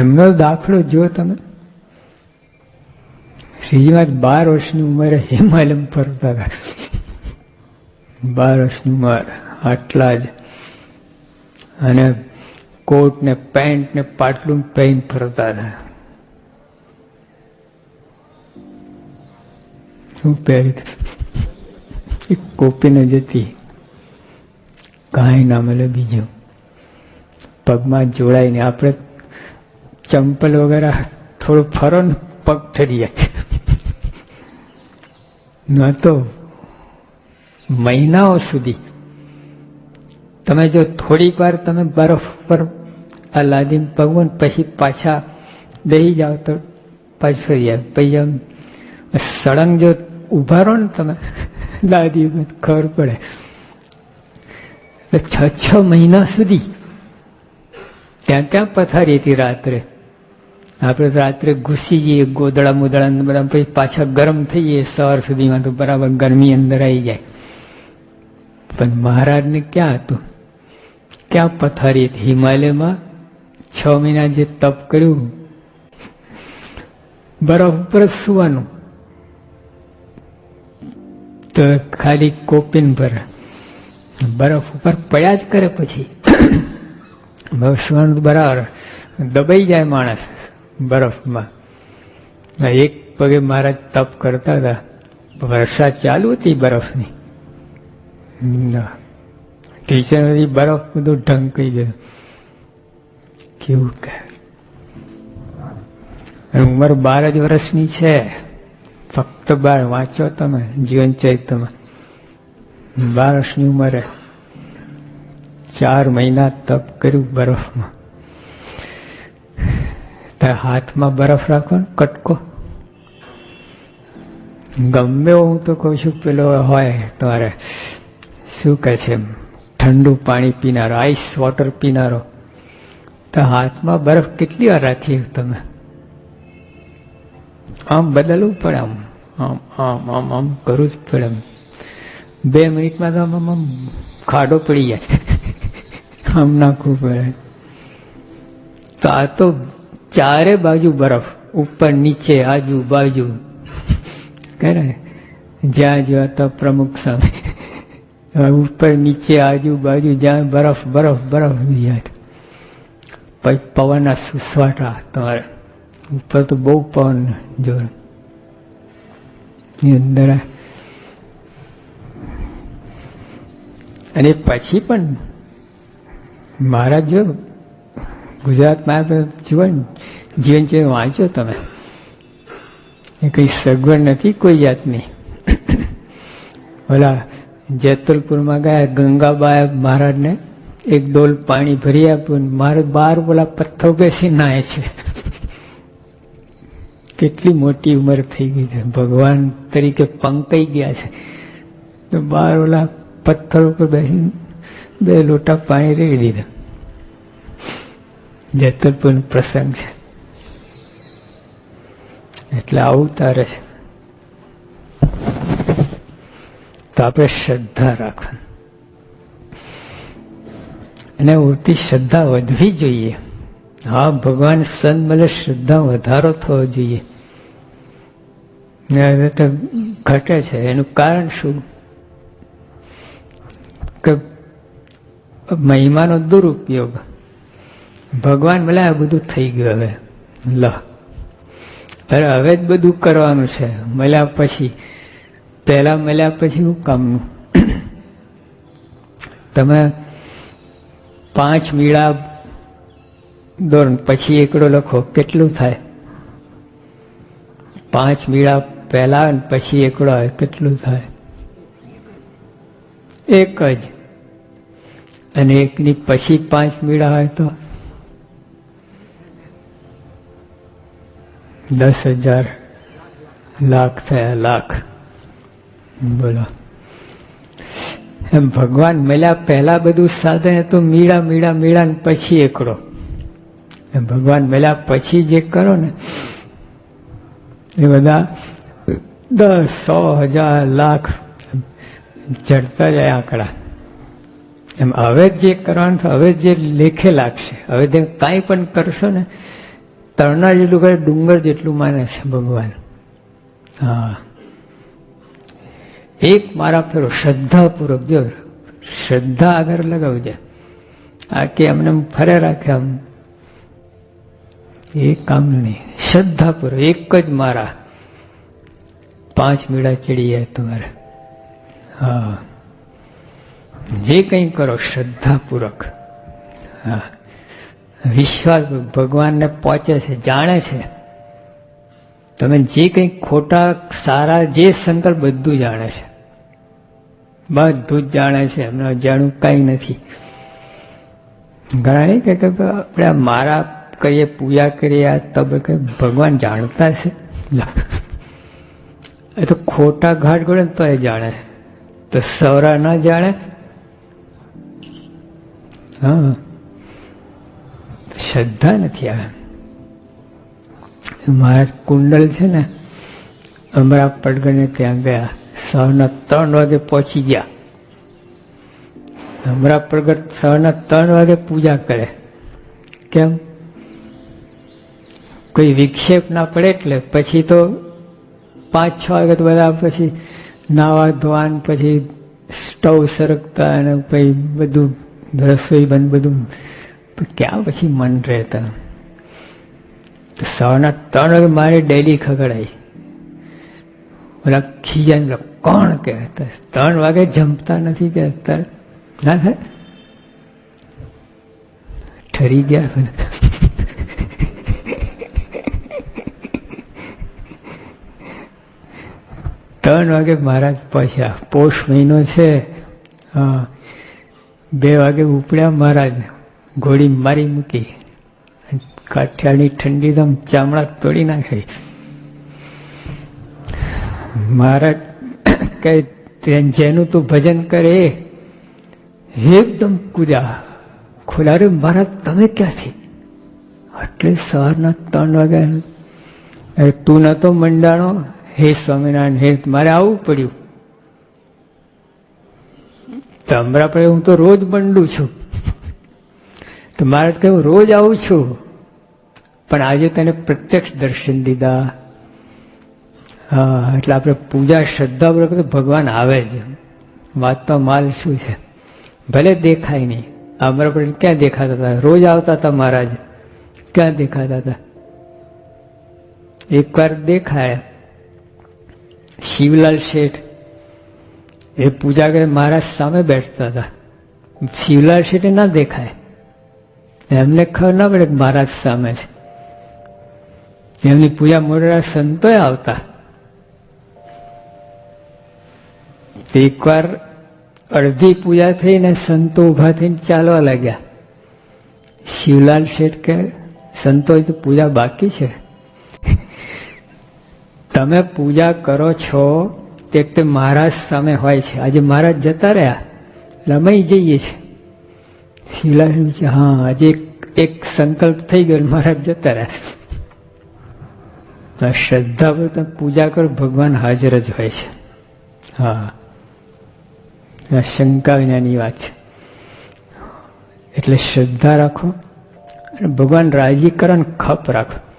એમનો દાખલો જો તમે? શ્રીજીમાં બાર વર્ષની ઉંમરે હિમાલયમ ફરતા હતા. બાર વર્ષની ઉંમર, આટલા જ. અને કોટ ને પેન્ટ ને પાટલું પહેરીને ફરતા હતા. શું પહેરી કોપીને જતી કાંઈ ના મળે બીજું. પગમાં જોડાઈને આપણે ચંપલ વગેરે થોડું ફરો ને પગ ઠરી જાય. ન તો મહિનાઓ સુધી તમે જો થોડીક વાર તમે બરફ પર આ લાદીને પગવો ને પછી પાછા દઈ જાઓ તો પાછો યાર પછી આમ સળંગ જો ઊભા રહો ને તમે લાદી ખબર પડે. છ છ મહિના સુધી ત્યાં ત્યાં પથારી હતી રાત્રે? આપણે રાત્રે ઘૂસી જઈએ, ગોદડા મોદળા બધા પછી પાછા ગરમ થઈ જઈએ, સવાર સુધીમાં તો બરાબર ગરમી અંદર આવી જાય. પણ મહારાજને ક્યાં હતું? ક્યાં પથારી હતી? હિમાલયમાં છ મહિના જે તપ કર્યું, બરફ ઉપર સુવાનું. તો ખાલી કોપિન પર. બરફ ઉપર પડ્યા જ કરે પછી. બરફ સુવાનું બરાબર. દબાઈ જાય માણસ. બરફમાં. એક પગે મહારાજ તપ કરતા હતા. વરસાદ ચાલુ હતી બરફની. ટીચર બરફ બધું ઢંકાઈ ગયું. કેવું કે? ઉંમર બાર જ વર્ષની છે. ફક્ત બાર વાંચો તમે જીવન ચરિત્રમાં. બાર વર્ષની ઉંમરે ચાર મહિના તપ કર્યું બરફમાં. હાથમાં બરફ રાખો ને, કટકો. ગમે હું તો કહું છું, પેલો હોય તમારે, શું કહે છે ઠંડુ પાણી પીનારો આઈસ વોટર પીનારો. તો હાથમાં બરફ કેટલી વાર રાખી તમે? આમ બદલવું પડે આમ આમ આમ આમ આમ કરવું જ પડે આમ બે મિનિટમાં તો આમ આમ ખાડો પડી જાય. આમ નાખવું પડે. તો આ તો ચારે બાજુ બરફ, ઉપર નીચે આજુબાજુ. કહે જ્યાં જ્યાં તો પ્રમુખ સામે. ઉપર નીચે આજુબાજુ જ્યાં બરફ બરફ બરફ પછી પવનના સુસવાટા તમારે ઉપર તો બહુ પવન જોર. અંદર અને પછી પણ મારા જો ગુજરાતમાં જીવન જીવન છે વાંચો તમે. એ કઈ સગવડ નથી કોઈ જાતની. ઓલા જેતલપુરમાં ગયા ગંગાબા મહારાજને એક ડોલ પાણી ભરી આપ્યું મારે બાર ઓલા પથ્થર બેસી નાય છે. કેટલી મોટી ઉંમર થઈ ગઈ છે. ભગવાન તરીકે પંકાઈ ગયા છે. તો બાર ઓલા પથ્થર ઉપર બેસી બે લોટા પાણી રેડી દીધા જેતલપુર પ્રસંગ છે. એટલે આવતા રહે તો આપણે શ્રદ્ધા રાખવાની. અને ઉડતી શ્રદ્ધા વધવી જોઈએ. હા, ભગવાન સંત મળે શ્રદ્ધા વધારો થવો જોઈએ. હવે તો ઘટે છે. એનું કારણ શું? કે મહિમાનો દુરુપયોગ. ભગવાન ભલે આ બધું થઈ ગયું હવે. લ. અરે હવે જ બધું કરવાનું છે. મળ્યા પછી. પહેલા મળ્યા પછી શું કામનું તમે પાંચ મીળા દોર પછી એકડો લખો, કેટલું થાય? પાંચ મીળા પહેલા પછી એકડો આવે, કેટલું થાય? એક જ. અને એકની પછી પાંચ મીળા હોય તો? દસ હજાર લાખ થયા લાખ. બોલો. એમ ભગવાન મળ્યા પહેલા બધું સાધન તો મીડા મીડા મીડા ને પછી એકડો. એમ ભગવાન મળ્યા પછી જે કરો ને, એ બધા દસ સો હજાર લાખ ચડતા જાય આંકડા. એમ હવે જે કરવાનું હવે જે લેખે લાગશે, હવે જે કાંઈ પણ કરશો ને તરનાર જેટલું કરે, ડુંગર જેટલું માને છે ભગવાન. હા. એક મારા ફેરો શ્રદ્ધાપૂર્વક, જો શ્રદ્ધા આગળ લગાવજે. આ કે અમને ફરે રાખે આમ. એ કામ નહીં, શ્રદ્ધાપૂર્વક, એક જ મારા. પાંચ મીડા ચડી જાય તમારે. હા. જે કંઈ કરો, શ્રદ્ધાપૂર્વક. હા. વિશ્વાસ ભગવાનને પહોંચે છે, જાણે છે. તમે જે કંઈ ખોટા, સારા જે સંકલ્પ બધું જાણે છે. બધું જ જાણે છે, એમને અજાણું કંઈ નથી. ઘણા કે આપણે મારા કહીએ, પૂજા કરીએ, આ તબક્કે ભગવાન જાણતા છે. એ તો ખોટા ઘાટ ગોળે તો એ જાણે તો સવરા ના જાણે? હા. શ્રદ્ધા નથી આવે. મારા કુંડલ છે ને અમારા પડગણે ત્યાં ગયા. સવારના ત્રણ વાગે પહોંચી ગયા. અમરા પ્રગટ સવારના ત્રણ વાગે પૂજા કરે. કેમ? કોઈ વિક્ષેપ ના પડે એટલે પછી તો પાંચ છ વાગે તો બધા પછી નાવા ધોવાન, પછી સ્ટવ સરકતા અને પછી બધું રસોઈ બંધ બધું ક્યાં પછી મન રહેતા? સવારના ત્રણ વાગે મારે ડેલી ખગડાઈ ઓલા ખીજાને કોણ કહેતા? ત્રણ વાગે જમતા નથી કે અત્યારે ના થાય? ઠરી ગયા ત્રણ વાગે મહારાજ પહોંચ્યા પોષ મહિનો છે. હા. બે વાગે ઉપડ્યા મહારાજ ઘોડી મારી મૂકી. કાઠિયાની ઠંડી દમ ચામડા તોડી નાખે. મહારાજ કઈ જેનું તું ભજન કરે, એકદમ કૂદ્યા ખોલા મહારાજ, તમે ક્યાંથી? એટલે સવારના ત્રણ વાગ્યા તું નતો મંડાણો. હે સ્વામિનારાયણ, હે, મારે આવવું પડ્યું. તમરા પડે હું તો રોજ મંડું છું. તો મારે કહ્યું, રોજ આવું છું. પણ આજે તને પ્રત્યક્ષ દર્શન દીધા. હા, એટલે આપણે પૂજા શ્રદ્ધા તો ભગવાન આવે છે વાતમાં માલ શું છે? ભલે દેખાય નહીં. અમારા પણ ક્યાં દેખાતા હતા? રોજ આવતા હતા મહારાજ. ક્યાં દેખાતા હતા? એકવાર દેખાય. શિવલાલ શેઠ એ પૂજા કરે મહારાજ સામે બેઠતા હતા. શિવલાલ શેઠે ના દેખાય. એમને ખબર ના પડે મહારાજ સામે છે. એમની પૂજા મોટા સંતોએ આવતા. એકવાર અડધી પૂજા થઈને સંતો ઊભા થઈને ચાલવા લાગ્યા. શિવલાલ શેઠ કે, સંતો તો પૂજા બાકી છે. તમે પૂજા કરો છો તે મહારાજ સામે હોય છે. આજે મહારાજ જતા રહ્યા. એટલે જઈએ છીએ. શિવલાલ છે, હા, આજે એક સંકલ્પ થઈ ગયો મહારાજ જતા રહ્યા. શ્રદ્ધા પર તમે પૂજા કરો, ભગવાન હાજર જ હોય છે. હા. શંકા વિનાની વાત છે. એટલે શ્રદ્ધા રાખો અને ભગવાન રાજી કરો ખપ રાખો.